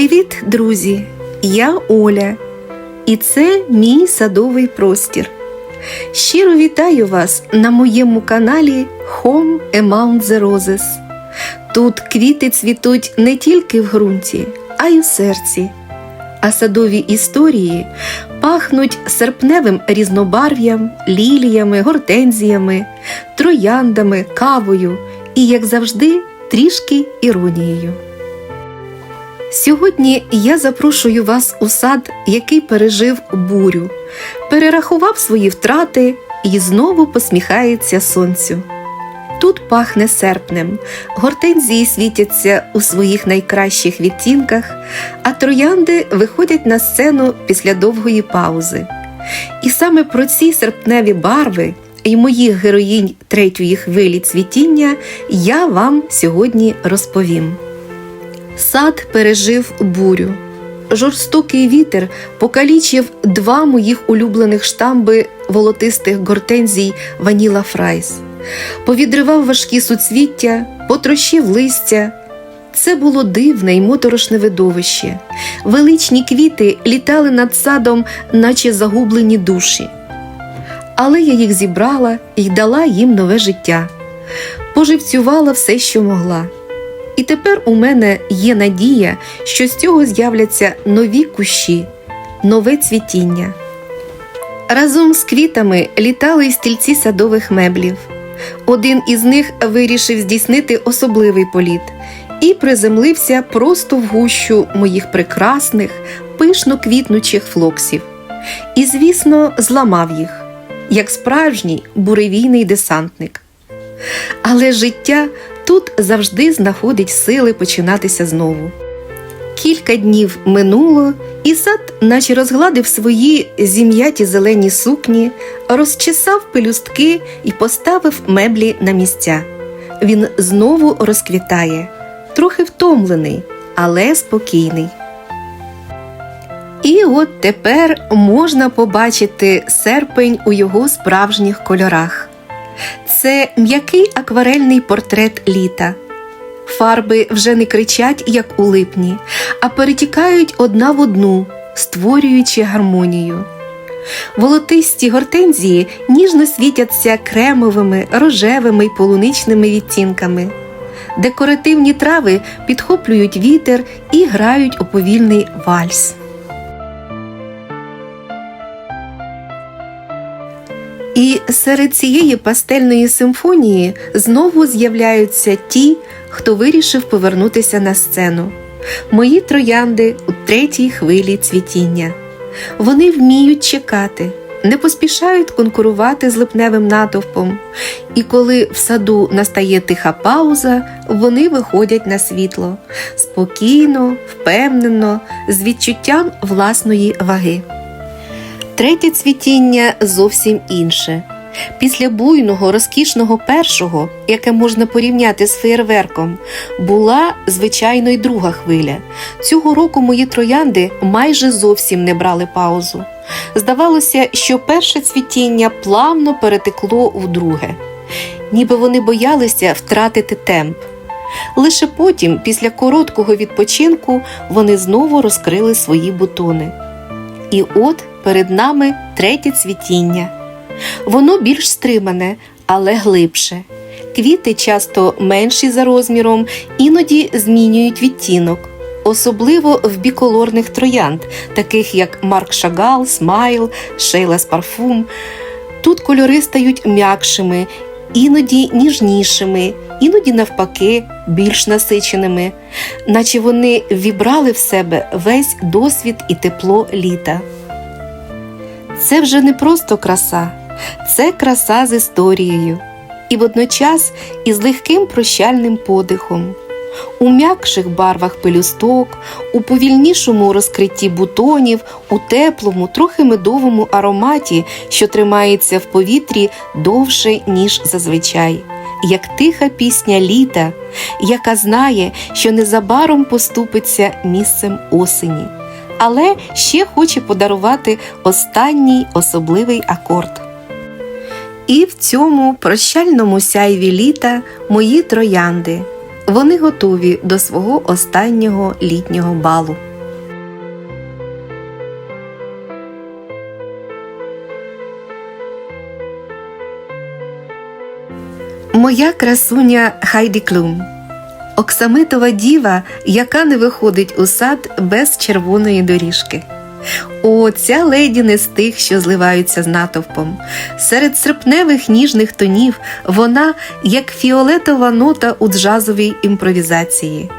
Привіт, друзі! Я Оля, і це мій садовий простір. Щиро вітаю вас на моєму каналі Home Among the Roses. Тут квіти цвітуть не тільки в ґрунті, а й у серці. А садові історії пахнуть серпневим різнобарв'ям, ліліями, гортензіями, трояндами, кавою і, як завжди, трішки іронією. Сьогодні я запрошую вас у сад, який пережив бурю, перерахував свої втрати і знову посміхається сонцю. Тут пахне серпнем, гортензії світяться у своїх найкращих відтінках, а троянди виходять на сцену після довгої паузи. І саме про ці серпневі барви і моїх героїнь третьої хвилі цвітіння я вам сьогодні розповім. Сад пережив бурю. Жорстокий вітер покалічив два моїх улюблених штамби волотистих гортензій Ваніла Фрайс, повідривав важкі суцвіття, потрощив листя. Це було дивне й моторошне видовище. Величні квіти літали над садом, наче загублені душі. Але я їх зібрала і дала їм нове життя, поживцювала все, що могла. І тепер у мене є надія, що з цього з'являться нові кущі, нове цвітіння. Разом з квітами літали й стільці садових меблів. Один із них вирішив здійснити особливий політ і приземлився просто в гущу моїх прекрасних, пишно квітнучих флоксів. І, звісно, зламав їх, як справжній буревійний десантник. Але життя тут завжди знаходить сили починатися знову. Кілька днів минуло, і сад, наче розгладив свої зім'яті зелені сукні, розчесав пелюстки і поставив меблі на місця. Він знову розквітає, трохи втомлений, але спокійний. І от тепер можна побачити серпень у його справжніх кольорах. Це м'який акварельний портрет літа. Фарби вже не кричать, як у липні, а перетікають одна в одну, створюючи гармонію. Волотисті гортензії ніжно світяться кремовими, рожевими й полуничними відтінками. Декоративні трави підхоплюють вітер і грають у повільний вальс. І серед цієї пастельної симфонії знову з'являються ті, хто вирішив повернутися на сцену. Мої троянди у третій хвилі цвітіння. Вони вміють чекати, не поспішають конкурувати з липневим натовпом, і коли в саду настає тиха пауза, вони виходять на світло спокійно, впевнено, з відчуттям власної ваги. Третє цвітіння зовсім інше. Після буйного, розкішного першого, яке можна порівняти з феєрверком, була звичайно й друга хвиля. Цього року мої троянди майже зовсім не брали паузу. Здавалося, що перше цвітіння плавно перетекло в друге, ніби вони боялися втратити темп. Лише потім, після короткого відпочинку, вони знову розкрили свої бутони. І от перед нами третє цвітіння. Воно більш стримане, але глибше. Квіти часто менші за розміром, іноді змінюють відтінок, особливо в біколорних троянд, таких як Марк Шагал, Смайл, Шейлас Парфум. Тут кольори стають м'якшими, іноді ніжнішими, іноді, навпаки, більш насиченими, наче вони вібрали в себе весь досвід і тепло літа. Це вже не просто краса, це краса з історією, і водночас із легким прощальним подихом. У м'якших барвах пелюсток, у повільнішому розкритті бутонів, у теплому, трохи медовому ароматі, що тримається в повітрі довше, ніж зазвичай, як тиха пісня літа, яка знає, що незабаром поступиться місцем осені але ще хоче подарувати останній особливий акорд. І в цьому прощальному сяйві літа мої троянди Вони готові до свого останнього літнього балу. Моя красуня Хайді Клум. Оксамитова діва, яка не виходить у сад без червоної доріжки. О, ця леді не з тих, що зливаються з натовпом. Серед серпневих ніжних тонів вона як фіолетова нота у джазовій імпровізації.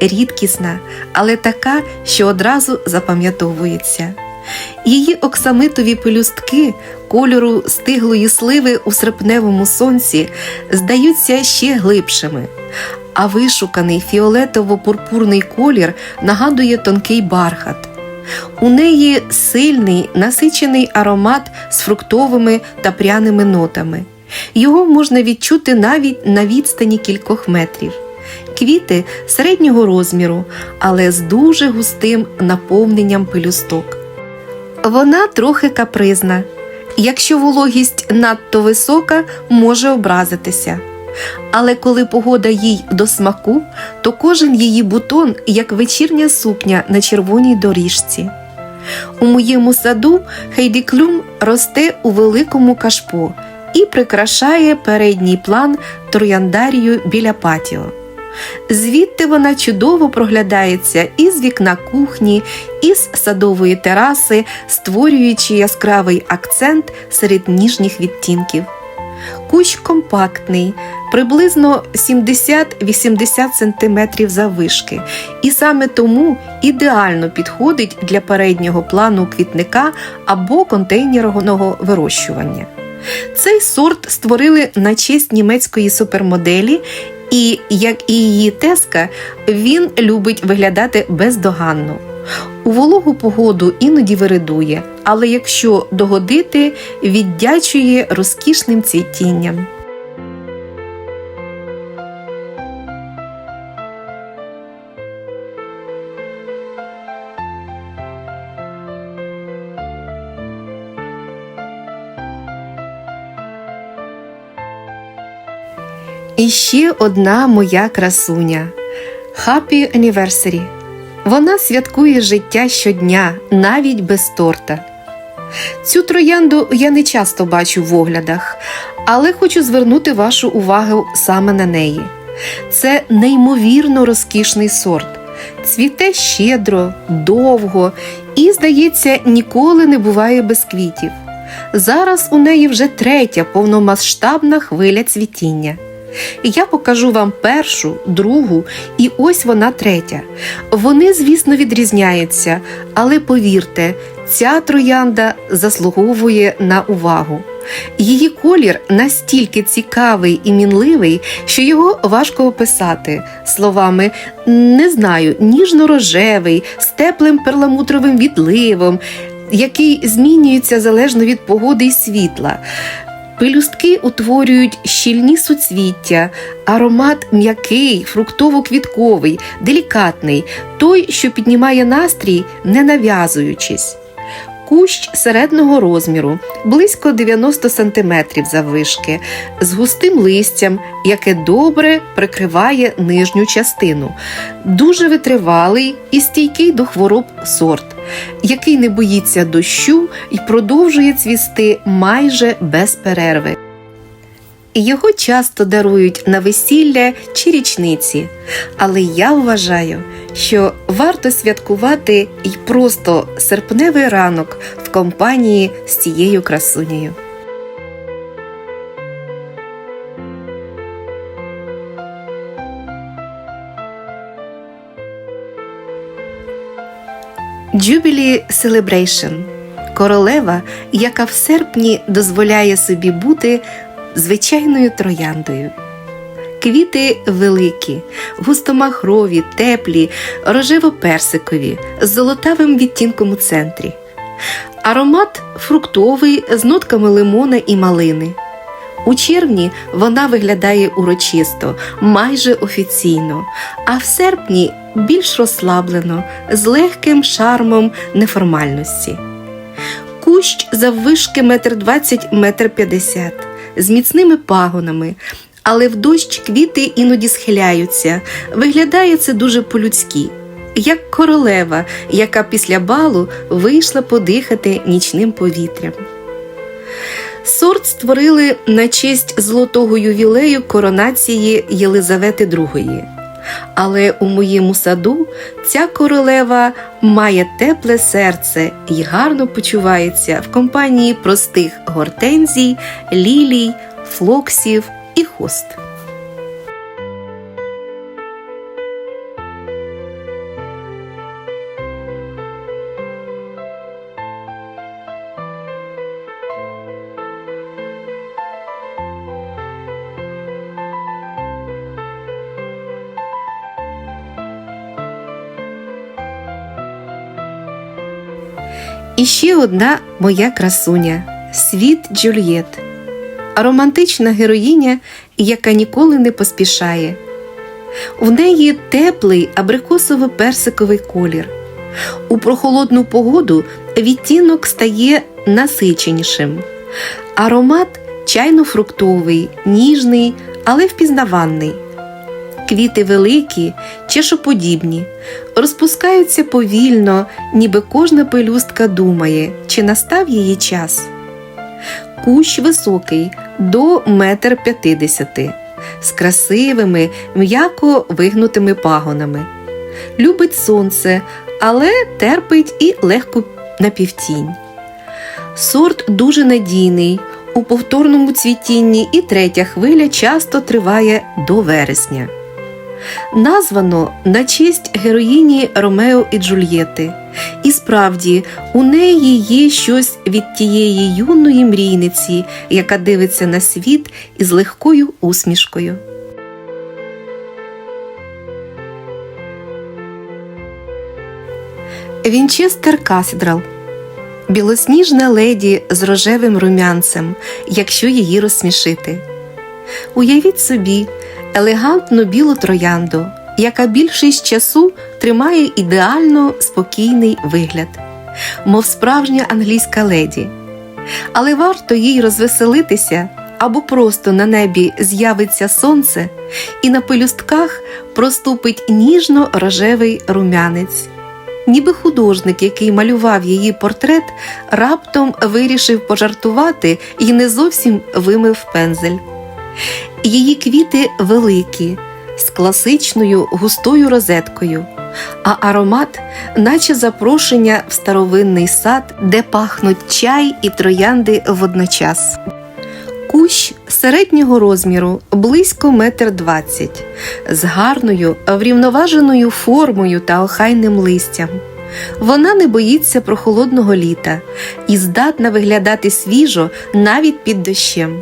Рідкісна, але така, що одразу запам'ятовується. Її оксамитові пелюстки кольору стиглої сливи у серпневому сонці здаються ще глибшими, а вишуканий фіолетово-пурпурний колір нагадує тонкий бархат. У неї сильний насичений аромат з фруктовими та пряними нотами. Його можна відчути навіть на відстані кількох метрів. Квіти середнього розміру, але з дуже густим наповненням пелюсток. Вона трохи капризна. Якщо вологість надто висока, може образитися. Але коли погода їй до смаку, то кожен її бутон як вечірня сукня на червоній доріжці. У моєму саду Хейді Клюм росте у великому кашпо і прикрашає передній план трояндарію біля патіо. Звідти вона чудово проглядається із вікна кухні, із садової тераси, створюючи яскравий акцент серед ніжніх відтінків. Кущ компактний, приблизно 70-80 см заввишки, і саме тому ідеально підходить для переднього плану квітника або контейнерного вирощування. Цей сорт створили на честь німецької супермоделі, і, як і її теска, він любить виглядати бездоганно. У вологу погоду іноді виридує, але якщо догодити, віддячує розкішним цвітінням. І ще одна моя красуня Happy Anniversary. Вона святкує життя щодня, навіть без торта. Цю троянду я не часто бачу в оглядах, але хочу звернути вашу увагу саме на неї. Це неймовірно розкішний сорт. Цвіте щедро, довго і, здається, ніколи не буває без квітів. Зараз у неї вже третя повномасштабна хвиля цвітіння. Я покажу вам першу, другу і ось вона третя. Вони, звісно, відрізняються, але повірте, ця троянда заслуговує на увагу. Її колір настільки цікавий і мінливий, що його важко описати словами не знаю, ніжно-рожевий, з теплим перламутровим відливом, який змінюється залежно від погоди і світла. Пелюстки утворюють щільні суцвіття, аромат м'який, фруктово-квітковий, делікатний, той, що піднімає настрій, не нав'язуючись. Кущ середнього розміру, близько 90 см заввишки, з густим листям, яке добре прикриває нижню частину, дуже витривалий і стійкий до хвороб сорт, який не боїться дощу і продовжує цвісти майже без перерви. Його часто дарують на весілля чи річниці, але я вважаю, що варто святкувати й просто серпневий ранок в компанії з цією красунею. Jubilee Celebration – королева, яка в серпні дозволяє собі бути звичайною трояндою. Квіти великі, густомахрові, теплі, рожево-персикові, з золотавим відтінком у центрі. Аромат фруктовий з нотками лимона і малини. У червні вона виглядає урочисто, майже офіційно, а в серпні більш розслаблено, з легким шармом неформальності. Кущ заввишки метр двадцять метр п'ятдесят, з міцними пагонами, але в дощ квіти іноді схиляються. Виглядає це дуже по-людськи, як королева, яка після балу вийшла подихати нічним повітрям. Сорт створили на честь золотого ювілею коронації Єлизавети II. Але у моєму саду ця королева має тепле серце і гарно почувається в компанії простих гортензій, лілій, флоксів і хост. І ще одна моя красуня світ Джульєт, романтична героїня, яка ніколи не поспішає. В неї теплий абрикосово-персиковий колір. У прохолодну погоду відтінок стає насиченішим. Аромат чайно-фруктовий, ніжний, але впізнаванний. Квіти великі, чешоподібні, розпускаються повільно, ніби кожна пелюстка думає, чи настав її час. Кущ високий до метр п'ятдесяти, з красивими, м'яко вигнутими пагонами. Любить сонце, але терпить і легку напівтінь. Сорт дуже надійний. У повторному цвітінні і третя хвиля часто триває до вересня. Названо на честь героїні Ромео і Джульєти. І справді, у неї є щось від тієї юної мрійниці, яка дивиться на світ із легкою усмішкою. Вінчестер Кафедрал білосніжна леді з рожевим румянцем, якщо її розсмішити. Уявіть собі елегантну білу троянду, яка більшість часу тримає ідеально спокійний вигляд, мов справжня англійська леді. Але варто їй розвеселитися або просто на небі з'явиться сонце, і на пелюстках проступить ніжно рожевий румянець. Ніби художник, який малював її портрет, раптом вирішив пожартувати і не зовсім вимив пензель. Її квіти великі, з класичною густою розеткою, а аромат, наче запрошення в старовинний сад, де пахнуть чай і троянди водночас. Кущ середнього розміру близько метр двадцять, з гарною врівноваженою формою та охайним листям. Вона не боїться прохолодного літа і здатна виглядати свіжо навіть під дощем,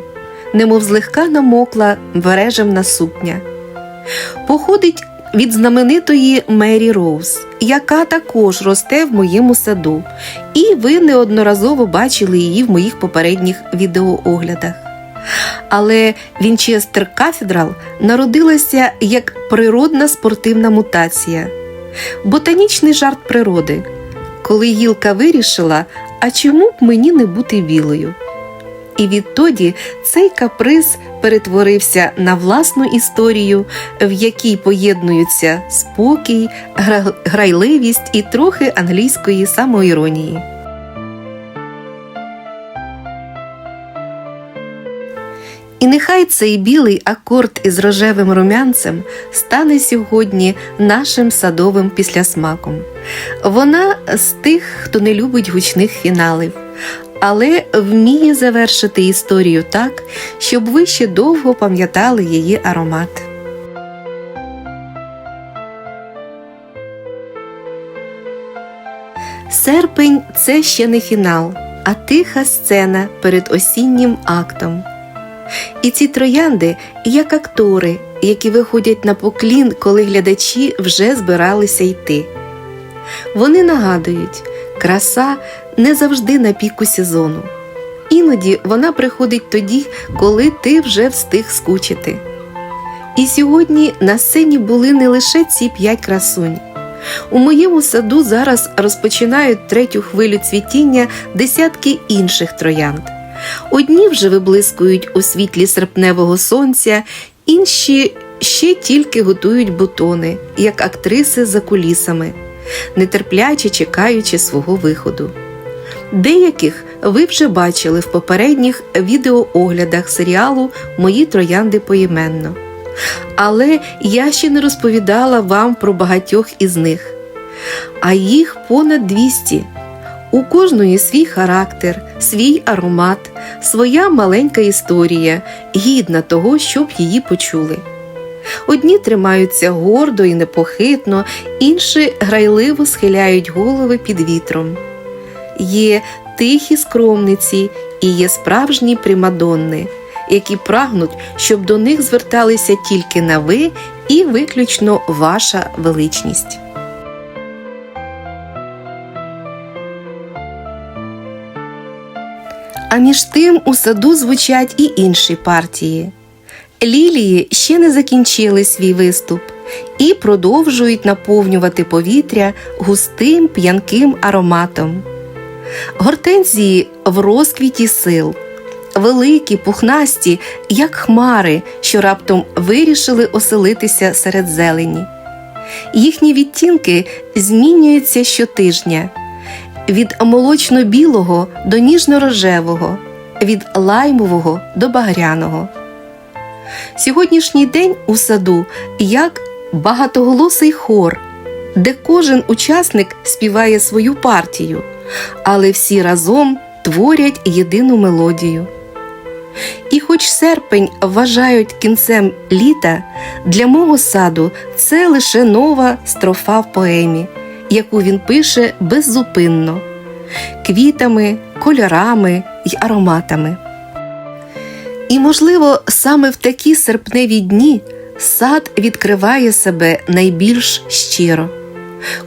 немов злегка намокла бережемна сукня. Походить від знаменитої Мері Роуз, яка також росте в моєму саду, і ви неодноразово бачили її в моїх попередніх відеооглядах. Але Вінчестер Кафедрал народилася як природна спортивна мутація, ботанічний жарт природи, коли гілка вирішила, а чому б мені не бути білою. І відтоді цей каприз перетворився на власну історію, в якій поєднуються спокій, грайливість і трохи англійської самоіронії. І нехай цей білий акорд із рожевим румянцем стане сьогодні нашим садовим післясмаком. Вона з тих, хто не любить гучних фіналів, але вміє завершити історію так, щоб ви ще довго пам'ятали її аромат. Серпень це ще не фінал, а тиха сцена перед осіннім актом. І ці троянди як актори, які виходять на поклін, коли глядачі вже збиралися йти. Вони нагадують, краса не завжди на піку сезону. Іноді вона приходить тоді, коли ти вже встиг скучити. І сьогодні на сцені були не лише ці п'ять красунь. У моєму саду зараз розпочинають третю хвилю цвітіння десятки інших троянд. Одні вже виблискують у світлі серпневого сонця, інші ще тільки готують бутони, як актриси за кулісами, нетерпляче чекаючи свого виходу. Деяких ви вже бачили в попередніх відеооглядах серіалу Мої троянди поіменно. Але я ще не розповідала вам про багатьох із них, а їх понад 200. У кожної свій характер, свій аромат, своя маленька історія, гідна того, щоб її почули. Одні тримаються гордо і непохитно, інші грайливо схиляють голови під вітром. Є тихі скромниці і є справжні примадонни, які прагнуть, щоб до них зверталися тільки на ви і виключно ваша величність. А між тим у саду звучать і інші партії. Лілії ще не закінчили свій виступ і продовжують наповнювати повітря густим п'янким ароматом. Гортензії в розквіті сил, великі, пухнасті, як хмари, що раптом вирішили оселитися серед зелені. Їхні відтінки змінюються щотижня від молочно-білого до ніжно-рожевого, від лаймового до багряного. Сьогоднішній день у саду як багатоголосий хор, де кожен учасник співає свою партію, але всі разом творять єдину мелодію. І хоч серпень вважають кінцем літа, для мого саду це лише нова строфа в поемі, яку він пише беззупинно, квітами, кольорами й ароматами. І, можливо, саме в такі серпневі дні сад відкриває себе найбільш щиро,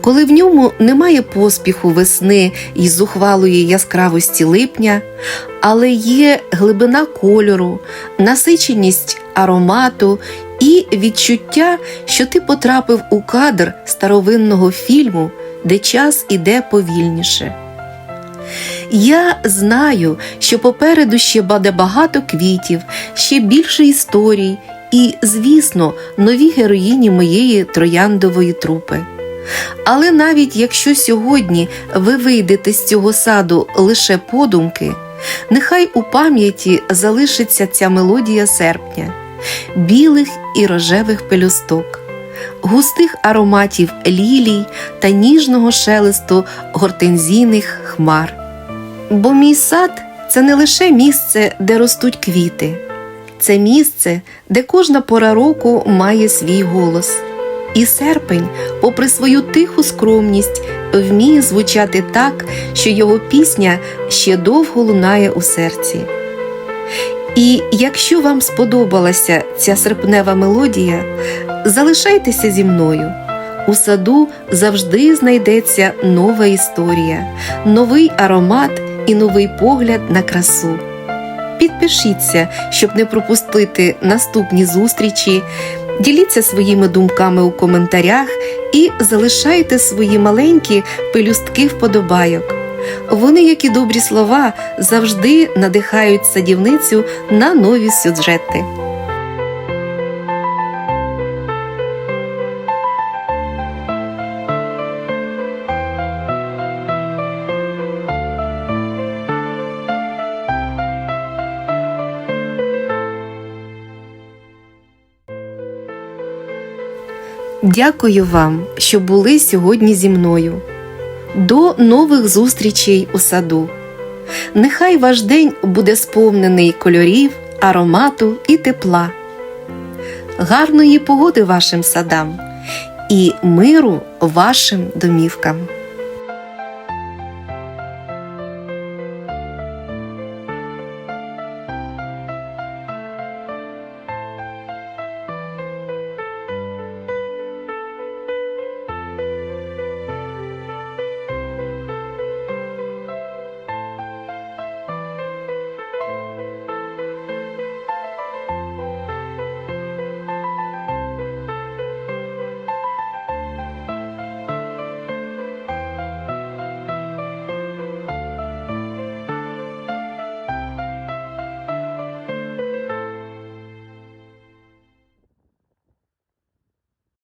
коли в ньому немає поспіху весни і зухвалої яскравості липня, але є глибина кольору, насиченість аромату і відчуття, що ти потрапив у кадр старовинного фільму, де час іде повільніше. Я знаю, що попереду ще буде багато квітів, ще більше історій і, звісно, нові героїні моєї трояндової трупи. Але навіть якщо сьогодні ви вийдете з цього саду лише подумки, нехай у пам'яті залишиться ця мелодія серпня, білих і рожевих пелюсток, густих ароматів лілій та ніжного шелесту гортензійних хмар. Бо мій сад це не лише місце, де ростуть квіти, це місце, де кожна пора року має свій голос. І серпень, попри свою тиху скромність, вміє звучати так, що його пісня ще довго лунає у серці. І якщо вам сподобалася ця серпнева мелодія, залишайтеся зі мною. У саду завжди знайдеться нова історія, новий аромат і новий погляд на красу. Підпишіться, щоб не пропустити наступні зустрічі. Діліться своїми думками у коментарях і залишайте свої маленькі пелюстки вподобайок. Вони, як і добрі слова, завжди надихають садівницю на нові сюжети. Дякую вам, що були сьогодні зі мною. До нових зустрічей у саду. Нехай ваш день буде сповнений кольорів, аромату і тепла. Гарної погоди вашим садам і миру вашим домівкам.